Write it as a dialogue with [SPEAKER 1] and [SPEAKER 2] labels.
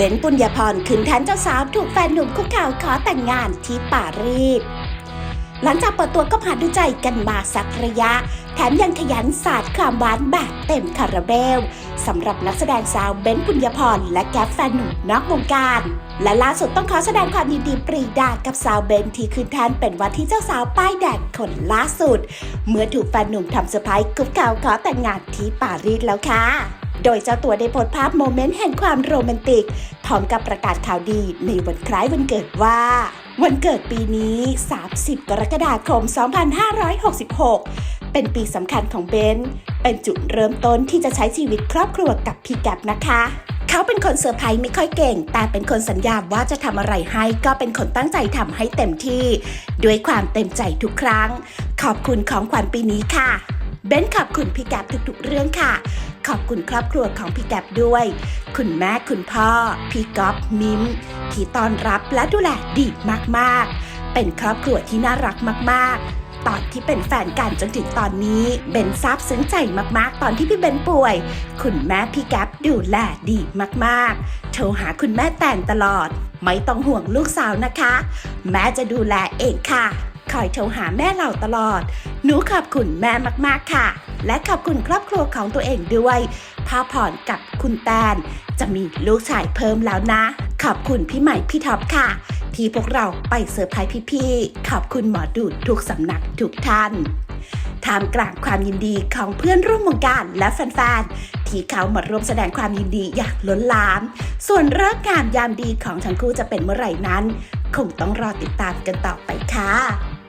[SPEAKER 1] บนซ์ปุญญาพรขึ้นแทนเจ้าสาวถูกแฟนหนุ่มคุกเข่าขอแต่งงานที่ปารีสหลังจากเปิดตัวก็ผ่านดูใจกันมาสักระยะ แถมยังขยันสาดความหวานแบบเต็มคาราเบลสำหรับนักแสดงสาวเบนซ์ปุญญาพรและแก๊ปแฟนหนุ่มนอกวงการ และล่าสุดต้องขอแสดงความยินดีปรีดากับสาวเบนที่คืนแทนเป็นว่าที่เจ้าสาวป้ายแดงคนล่าสุด เมื่อถูกแฟนหนุ่มทำเซอร์ไพรส์คุกเข่าขอแต่งงานที่ปารีสแล้วค่ะ โดยเจ้าตัวได้โพสต์ภาพโมเมนต์แห่งความโรแมนติก พร้อมกับประกาศข่าวดีในวันคล้ายวันเกิดว่า วันเกิดปีนี้ 30 กรกฎาคม 2566 เป็นปีสำคัญของเบนเป็นจุดเริ่มต้นที่จะใช้ชีวิตครอบครัวกับพี่แก๊ปนะคะเขาเป็นคนเซอร์ไพรส์ไม่ค่อยเก่ง แต่เป็นคนสัญญาว่าจะทำอะไรให้ ก็เป็นคนตั้งใจทำให้เต็มที่ ด้วยความเต็มใจทุกครั้ง ขอบคุณของขวัญปีนี้ค่ะ เบนขอบคุณพี่แก๊ปทุกๆเรื่องค่ะ ขอบคุณครอบครัวของพี่แก๊ปด้วย คุณแม่คุณพ่อ พี่ก๊อฟมิมที่ต้อนรับและดูแลดีมากๆ เป็นครอบครัวที่น่ารักมาก ๆตอนที่เป็นแฟนกันจนถึงตอนนี้เบนซาบซึ้งใจมากๆ ตอนที่พี่เบนป่วย คุณแม่พี่แก๊ปดูแลดีมากๆ โทรหาคุณแม่แตนตลอด ไม่ต้องห่วงลูกสาวนะคะ แม่จะดูแลเองค่ะ คอยโทรหาแม่เราตลอด หนูขอบคุณแม่มากๆค่ะ และขอบคุณครอบครัวของตัวเองด้วยพ่อผ่อนกับคุณแตน จะมีลูกชายเพิ่มแล้วนะ ขอบคุณพี่ใหม่พี่ท็อปค่ะ ที่พวกเราไปเซอร์ไพรส์พี่ๆขอบคุณหมอดูดทุกสำนักทุกท่านท่ามกลางความยินดีของเพื่อนร่วมวงการและแฟนๆ ที่เขามาร่วมแสดงความยินดีอย่างล้นหลาม ส่วนเลิกษ์งามยามดีของทั้งคู่จะเป็นเมื่อไหร่นั้น คงต้องรอติดตามกันต่อไปค่ะ